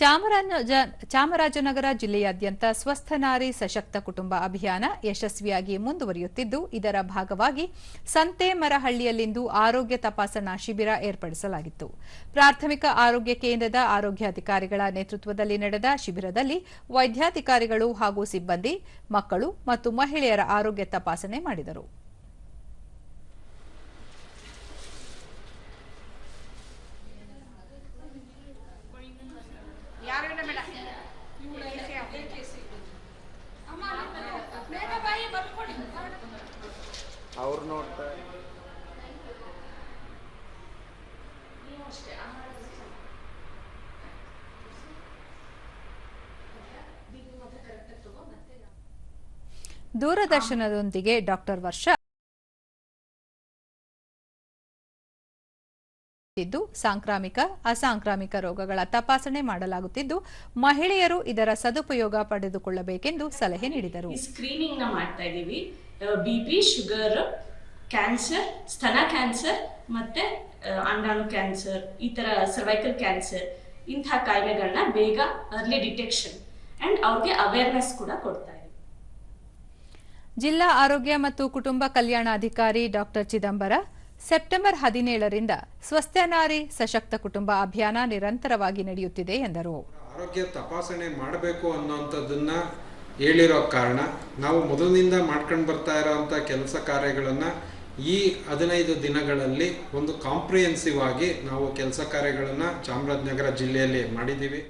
ಚಾಮರಾಜ ಚಾಮರಾಜನಗರ ಜಿಲ್ಲೆಯಾದ್ಯಂತ ಸ್ವಸ್ಥ ನಾರಿ ಸಶಕ್ತ ಕುಟುಂಬ ಅಭಿಯಾನ ಯಶಸ್ವಿಯಾಗಿ ಮುಂದುವರಿಯುತ್ತಿದ್ದು, ಇದರ ಭಾಗವಾಗಿ ಸಂತೇಮರಹಳ್ಳಿಯಲ್ಲಿಂದು ಆರೋಗ್ಯ ತಪಾಸಣಾ ಶಿಬಿರ ಏರ್ಪಡಿಸಲಾಗಿತ್ತು. ಪ್ರಾಥಮಿಕ ಆರೋಗ್ಯ ಕೇಂದ್ರದ ಆರೋಗ್ಯಾಧಿಕಾರಿಗಳ ನೇತೃತ್ವದಲ್ಲಿ ನಡೆದ ಶಿಬಿರದಲ್ಲಿ ವೈದ್ಯಾಧಿಕಾರಿಗಳು ಹಾಗೂ ಸಿಬ್ಬಂದಿ, ಮಕ್ಕಳು ಮತ್ತು ಮಹಿಳೆಯರ ಆರೋಗ್ಯ ತಪಾಸಣೆ ಮಾಡಿದರು. ದೂರದರ್ಶನದೊಂದಿಗೆ ಡಾಕ್ಟರ್ ವರ್ಷ ಸಾಂಕ್ರಾಮಿಕ, ಅಸಾಂಕ್ರಾಮಿಕ ರೋಗಗಳ ತಪಾಸಣೆ ಮಾಡಲಾಗುತ್ತಿದ್ದು, ಮಹಿಳೆಯರು ಇದರ ಸದುಪಯೋಗ ಪಡೆದುಕೊಳ್ಳಬೇಕೆಂದು ಸಲಹೆ ನೀಡಿದರು. ಸ್ಕ್ರೀನಿಂಗ್ನ ಮಾಡ್ತಾ ಇದೀವಿ ಬಿಪಿ ಶುಗರ್ ಕ್ಯಾನ್ಸರ್ ಸ್ತನ ಕ್ಯಾನ್ಸರ್ ಮತ್ತೆ ಅಂಡಾಣು ಕ್ಯಾನ್ಸರ್ ಈ ತರ ಸರ್ವೈಕಲ್ ಕ್ಯಾನ್ಸರ್ ಇಂತಹ ಕಾಯಿಲೆಗಳನ್ನ ಬೇಗ ಅರ್ಲಿ ಡಿಟೆಕ್ಷನ್ ಅಂಡ್ ಅವ್ರಿಗೆ ಅವೇರ್ನೆಸ್ ಕೂಡ ಕೊಡ್ತಾ ಇದೆ ಜಿಲ್ಲಾ ಆರೋಗ್ಯ ಮತ್ತು ಕುಟುಂಬ ಕಲ್ಯಾಣಾಧಿಕಾರಿ ಡಾಕ್ಟರ್ ಚಿದಂಬರ ಸೆಪ್ಟೆಂಬರ್ ಹದಿನೇಳರಿಂದ ಸ್ವಸ್ಥ ನಾರಿ ಸಶಕ್ತ ಕುಟುಂಬ ಅಭಿಯಾನ ನಿರಂತರವಾಗಿ ನಡೆಯುತ್ತಿದೆ ಎಂದರು. ಆರೋಗ್ಯ ತಪಾಸಣೆ ಮಾಡಬೇಕು ಅನ್ನೋಂಥದ್ದನ್ನ ಹೇಳಿರೋ ಕಾರಣ ನಾವು ಮೊದಲಿನಿಂದ ಮಾಡ್ಕೊಂಡು ಬರ್ತಾ ಇರೋವಂಥ ಕೆಲಸ ಕಾರ್ಯಗಳನ್ನು ಈ ಹದಿನೈದು ದಿನಗಳಲ್ಲಿ ಒಂದು ಕಾಂಪ್ರಿಹೆನ್ಸಿವ್ ಆಗಿ ನಾವು ಕೆಲಸ ಕಾರ್ಯಗಳನ್ನು ಚಾಮರಾಜನಗರ ಜಿಲ್ಲೆಯಲ್ಲಿ ಮಾಡಿದ್ದೀವಿ.